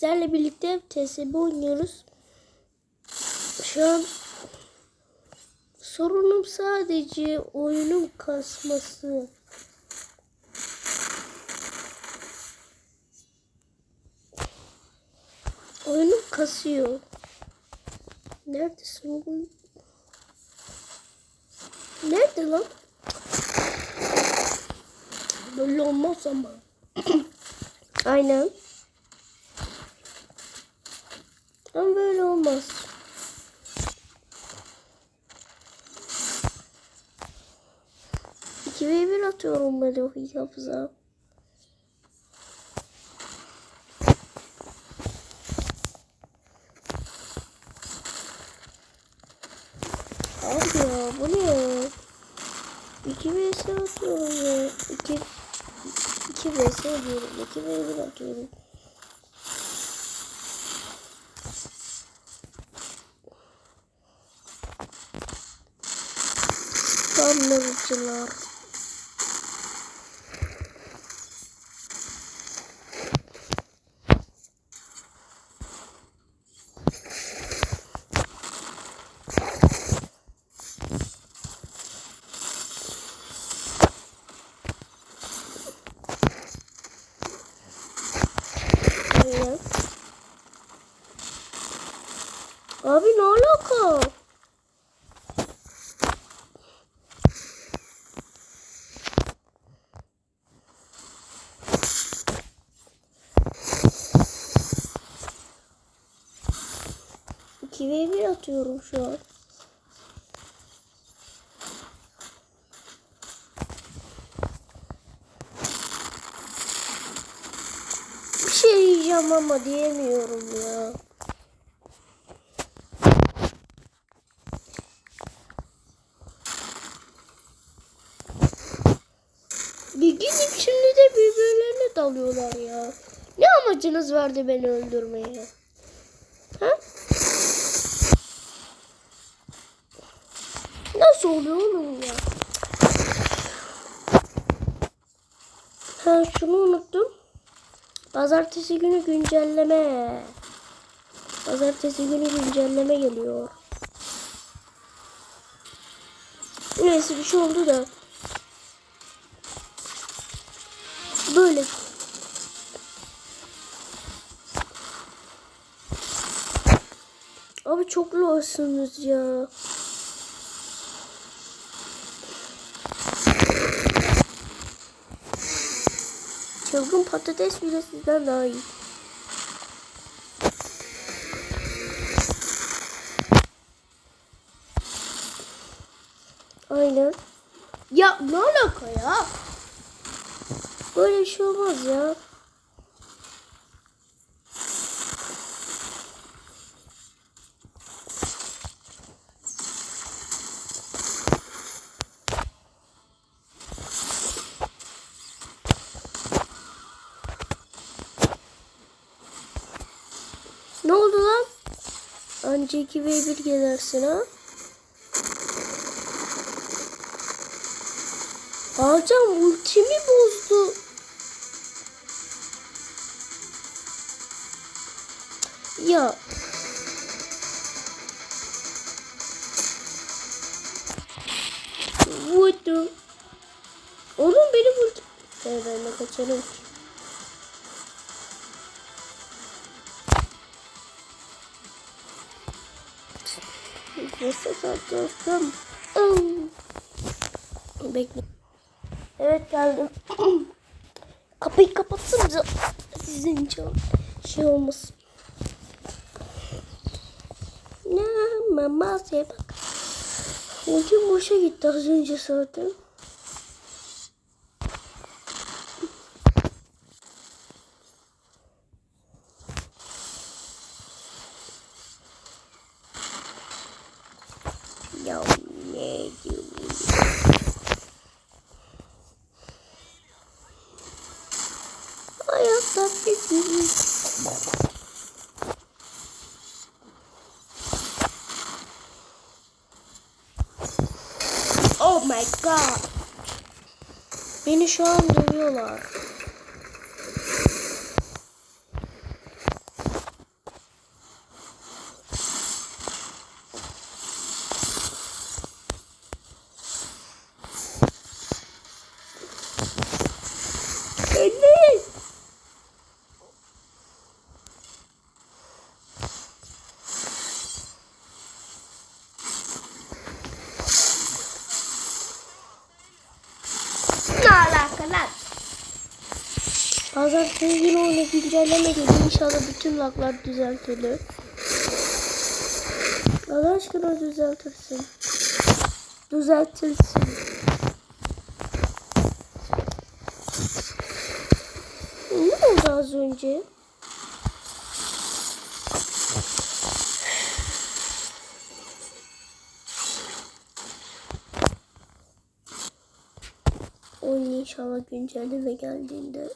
sizlerle birlikte TSB oynuyoruz. Şu an sorunum sadece oyunun kasması. Oyunum kasıyor. Neredesin oğlum? Nerede lan? Böyle olmaz ama. Aynen. Ama böyle olmaz. İki ve bir atıyorum ben o hafıza. Abi ya bu ne? 2 vs atıyorum ya. 2 2 vs diyorum. 2 v 1 atıyorum. Spamlarıcılar. Aynen. Abi ne alaka? Ve bir atıyorum şu an. Bir şey yiyeceğim ama diyemiyorum ya. Ligin içinde de birbirlerine dalıyorlar ya. Ne amacınız vardı beni öldürmeye? Ha? Oluyor oğlum ya? Ha şunu unuttum. Pazartesi günü güncelleme. Pazartesi günü güncelleme geliyor. Neyse bir şey oldu da. Böyle. Abi çok lowsunuz ya. Çılgın patates bile sizden daha iyi. Aynen. Ya ne alaka ya? Böyle bir şey olmaz ya. Ne oldu lan? Anca 2 ve 1 gelirsin ha? Alacağım ultimi bozdu. Ya. Vurdu. Oğlum beni vurdu. Ben, de kaçarım. Nasıl satıyorsam? Bekle. Evet geldim. Kapıyı kapatsanıza. Sizin için şey olmasın. Ne mamasya bak. Ucum boşa gitti az önce zaten. Ya ne diyorsun? Hayatta bir gün. Oh my god. Beni şu an dövüyorlar. Güncelleme geliyor. İnşallah bütün laglar düzeltilir. Allah aşkına düzeltirsin. Düzeltilsin. Ne oldu az önce? Oyun inşallah güncelleme geldiğinde.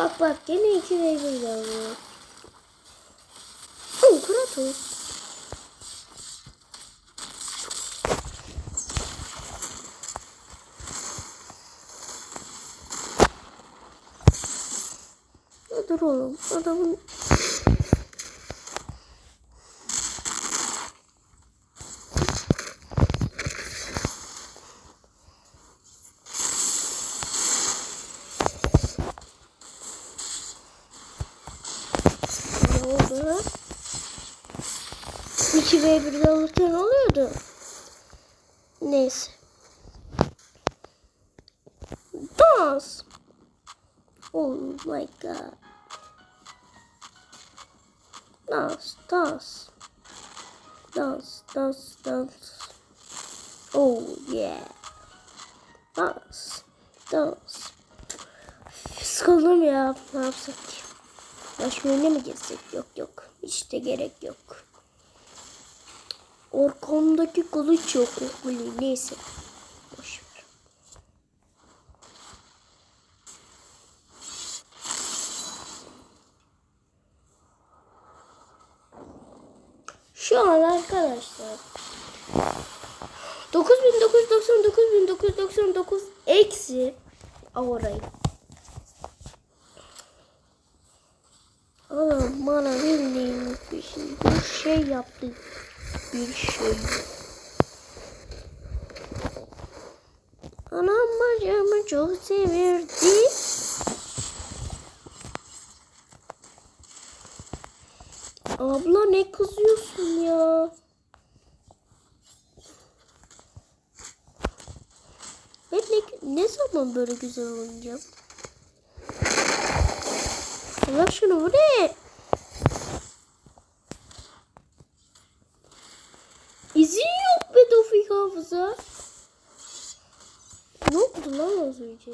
Bak bak gene iki ve bir var. Oh Kratos. Dur oğlum adamın ne oldu lan? 2 v 1'de alırken oluyordu. Neyse. Dans. Oh my god. Dans, dans. Dans, dans, dans. Oh yeah. Dans, dans. Sıkıldım ya. Ne yapsak ki? Başka mı geçsek? Yok yok. Hiç de gerek yok. Orkamdaki kılıç yok. Okuli. Neyse. Boş ver. Şu an arkadaşlar 9999 eksi orayı. Adam bana bildiğin bir şey, şey yaptı. Bir şey. Anam bacımı çok severdi. Abla ne kızıyorsun ya? Ben ne, ne zaman böyle güzel oynayacağım? Allah şunu bu? Tofik Hafıza. Ne oldu lan az önce?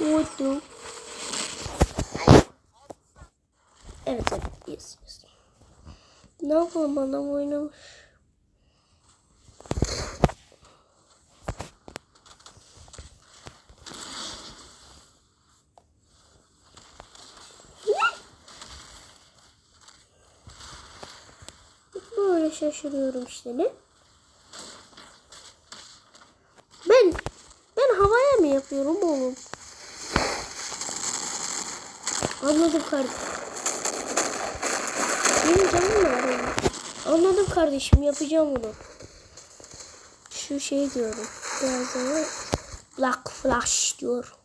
Vurdum. Evet evet yes, yes. Ne. Şaşırıyorum ne? Ben ben havaya mı yapıyorum oğlum? Anladım kardeşim. Benim canım var oğlum. Anladım kardeşim yapacağım bunu. Şu şey diyorum. Biraz sonra Black Flash diyor.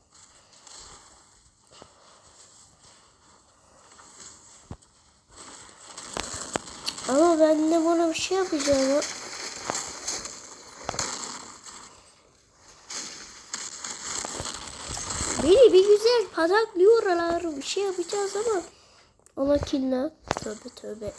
Ama ben de buna bir şey yapacağım. Beni bir güzel pataklıyorlar. Bir şey yapacağız ama. Allah kinle. Tövbe tövbe.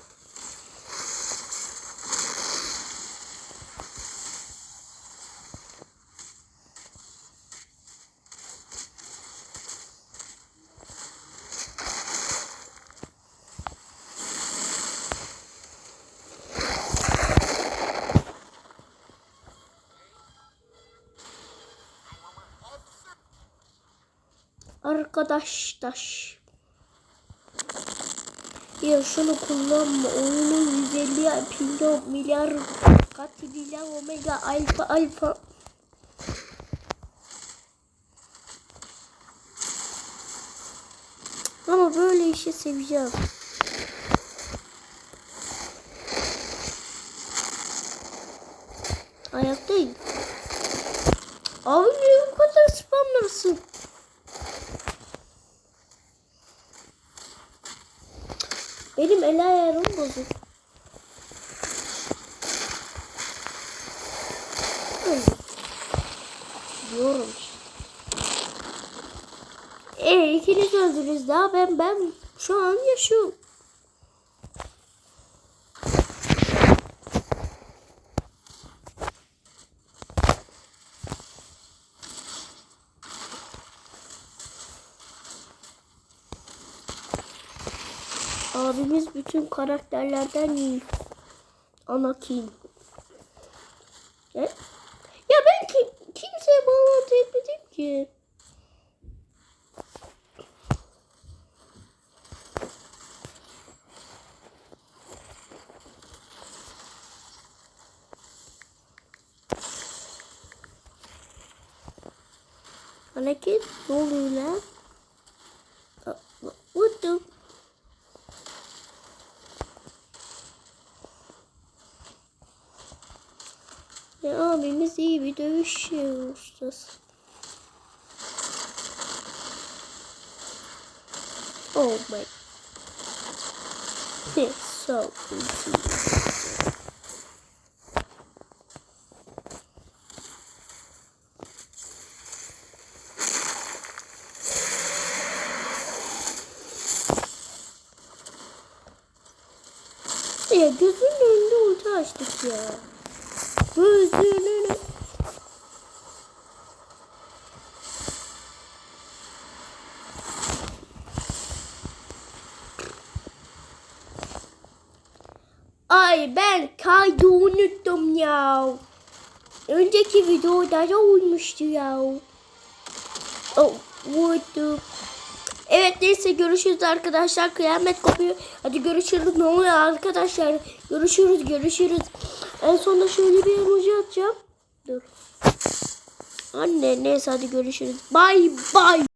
Arkadaş taş. Ya şunu kullanma. Oyunu 150 milyon milyar kat milyar omega alfa alfa. Ama böyle işi seveceğim. Ayaktayım. Abi niye bu kadar spamlarsın? Benim el ayarım bozuk. Diyorum. E ikiniz öldünüz daha ben ben şu an yaşıyorum. Abimiz bütün karakterlerden iyi. Anakin. E? Ya ben ki, kimseye bağlantı etmedim ki. Anakin ne oluyor lan? Ya abimiz iyi bir dövüş ustası. Oh my. It's so easy. Ya gözünün önünde ulti açtık ya. Ay ben kaydı unuttum ya. Önceki videoda da olmuştu ya. Oh, vurdu. Evet neyse görüşürüz arkadaşlar. Kıyamet kopuyor. Hadi görüşürüz. Ne oluyor arkadaşlar? Görüşürüz görüşürüz. En sonunda şöyle bir emoji atacağım. Dur. Anne neyse hadi görüşürüz. Bye bye.